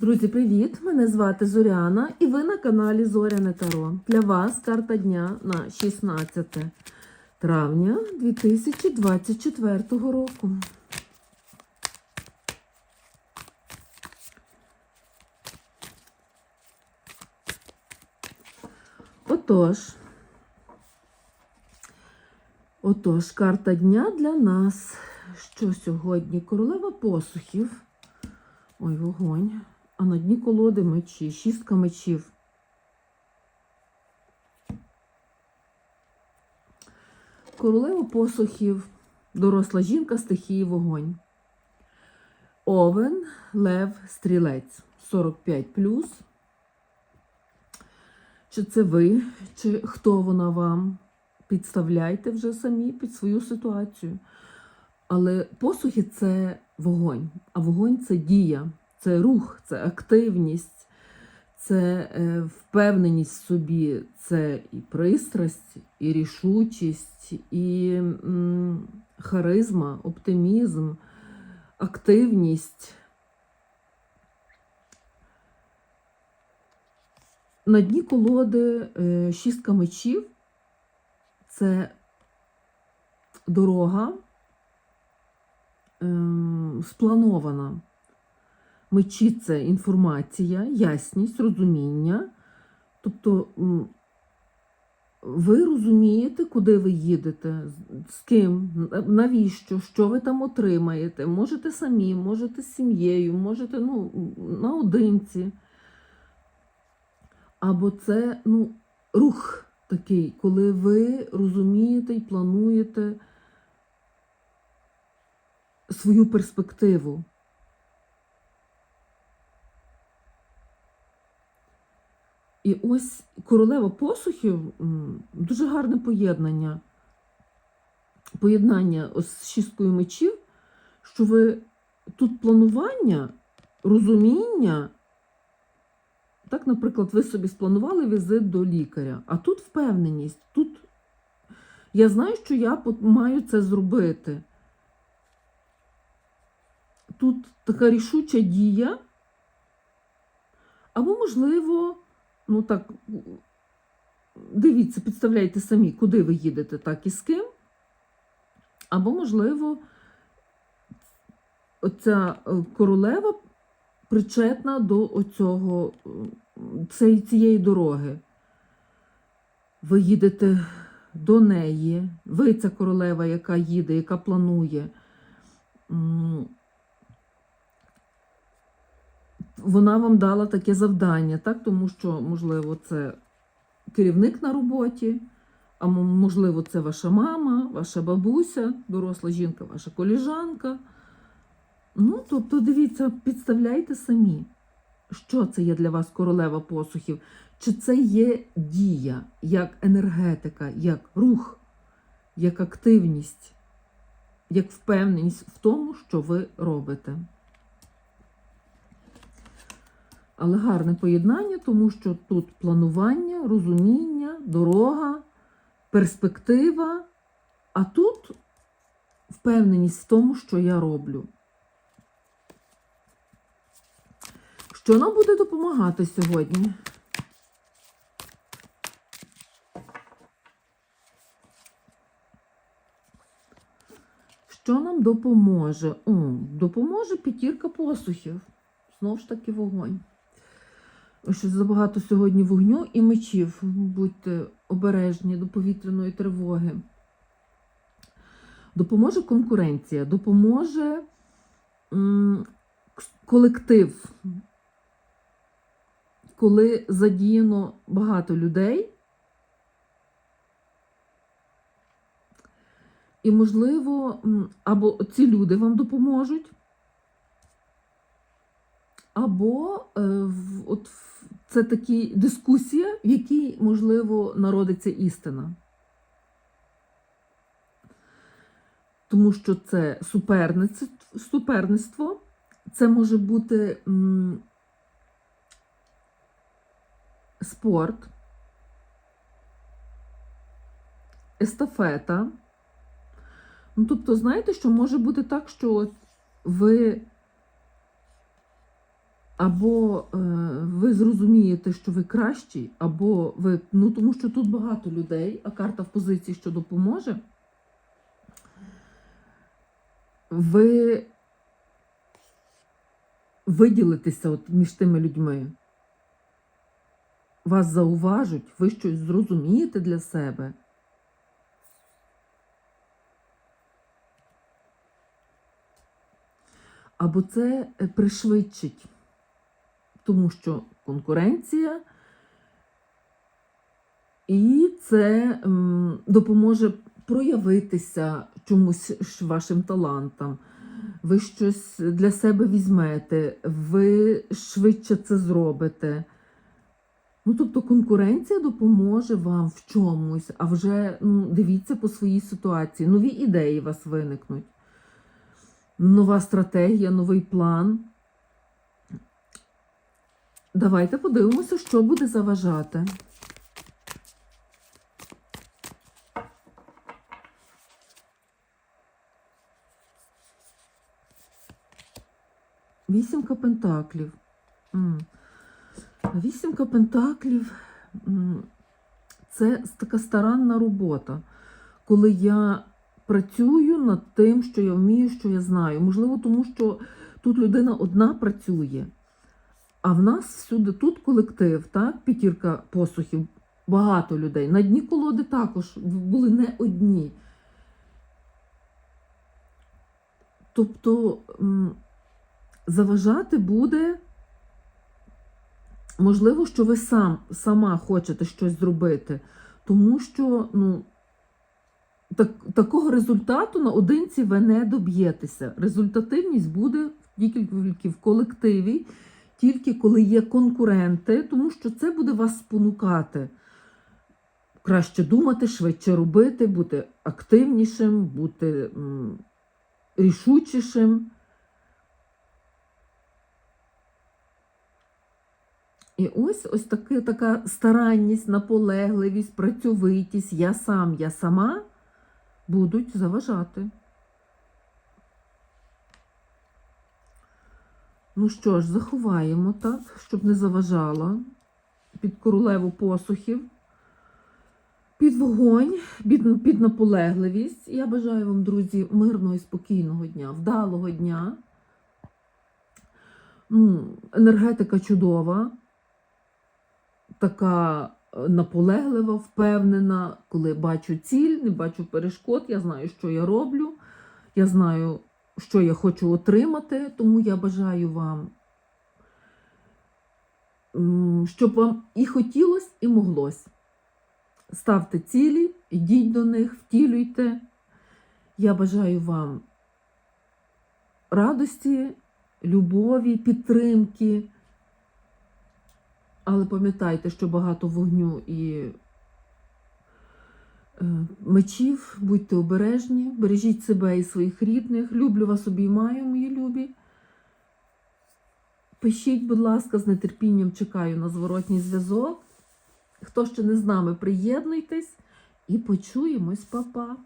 Друзі, привіт! Мене звати Зоряна і ви на каналі Зоряне Таро. Для вас карта дня на 16 травня 2024 року. Отож, отож, карта дня для нас. Що сьогодні? Королева посухів. Ой, вогонь. А на дні колоди мечі, шістка мечів. Королева посухів, доросла жінка, стихії вогонь. Овен, лев, стрілець. 45 Чи це ви, чи хто вона вам? Підставляйте вже самі під свою ситуацію. Але посухи це вогонь, а вогонь це дія, це рух, це активність, це е, впевненість в собі, це і пристрасть, і рішучість, і харизма, оптимізм, активність. На дні колоди е, шістка мечів це дорога ем, спланована. Мечі це інформація, ясність, розуміння. Тобто ви розумієте, куди ви їдете, з- ким, навіщо, що ви там отримаєте. Можете самі, можете з сім'єю, можете ну, наодинці. Або це ну, рух такий, коли ви розумієте і плануєте свою перспективу. І ось королева посухів дуже гарне поєднання. Поєднання з шісткою мечів, що ви тут планування, розуміння. Так, наприклад, ви собі спланували візит до лікаря, а тут впевненість, тут я знаю, що я маю це зробити. Тут така рішуча дія, або, можливо, ну так, дивіться, підставляйте самі, куди ви їдете, так і з ким. Або, можливо, оця е, королева причетна до оцього, е, цієї, цієї дороги. Ви їдете до неї, ви ця королева, яка їде, яка планує. М, Вона вам дала таке завдання, так? тому що, можливо, це керівник на роботі, а можливо, це ваша мама, ваша бабуся, доросла жінка, ваша коліжанка. Ну, тобто, дивіться, підставляйте самі, що це є для вас королева посухів, чи це є дія, як енергетика, як рух, як активність, як впевненість в тому, що ви робите. Але гарне поєднання, тому що тут планування, розуміння, дорога, перспектива, а тут впевненість в тому, що я роблю. Що нам буде допомагати сьогодні? Що нам допоможе? О, допоможе п'ятірка посухів. Знову ж таки вогонь. Щось забагато сьогодні вогню і мечів. Будьте обережні до повітряної тривоги. Допоможе конкуренція, допоможе колектив, коли задіяно багато людей. І, можливо, або ці люди вам допоможуть, або е, от це такі дискусія, в якій, можливо, народиться істина. Тому що це суперництво, це може бути м, спорт, естафета. Ну, тобто, знаєте, що може бути так, що ви або е, ви зрозумієте, що ви кращий, або ви. Ну тому що тут багато людей, а карта в позиції, що допоможе. Ви виділитеся от між тими людьми. Вас зауважуть, ви щось зрозумієте для себе. Або це е, пришвидшить, тому що конкуренція, і це допоможе проявитися чомусь вашим талантам. Ви щось для себе візьмете, ви швидше це зробите. Ну, тобто конкуренція допоможе вам в чомусь, а вже ну, дивіться по своїй ситуації. Нові ідеї у вас виникнуть. Нова стратегія, новий план. Давайте подивимося, що буде заважати. Вісімка пентаклів. Вісімка пентаклів це така старанна робота, коли я працюю над тим, що я вмію, що я знаю. Можливо, тому що тут людина одна працює, а в нас всюди тут колектив, так? п'ятірка посухів, багато людей. На дні колоди також були не одні. Тобто заважати буде. Можливо, що ви сам, сама хочете щось зробити, тому що ну, так, такого результату наодинці ви не доб'єтеся. Результативність буде тільки в колективі, тільки коли є конкуренти, тому що це буде вас спонукати. Краще думати, швидше робити, бути активнішим, бути рішучішим. І ось ось таки, така старанність, наполегливість, працьовитість, я сам, я сама будуть заважати. Ну що ж, заховаємо так, щоб не заважала під королеву посухів, під вогонь, під, під наполегливість. Я бажаю вам, друзі, мирного і спокійного дня, вдалого дня. Ну, енергетика чудова така е, наполеглива, впевнена, коли бачу ціль, не бачу перешкод, я знаю, що я роблю, я знаю, що я хочу отримати, тому я бажаю вам, щоб вам і хотілося, і моглось. Ставте цілі, йдіть до них, втілюйте. Я бажаю вам радості, любові, підтримки. Але пам'ятайте, що багато вогню і мечів, будьте обережні, бережіть себе і своїх рідних. Люблю вас обіймаю, мої любі. Пишіть, будь ласка, з нетерпінням чекаю на зворотній зв'язок. Хто ще не з нами, приєднуйтесь і почуємось, Па-па!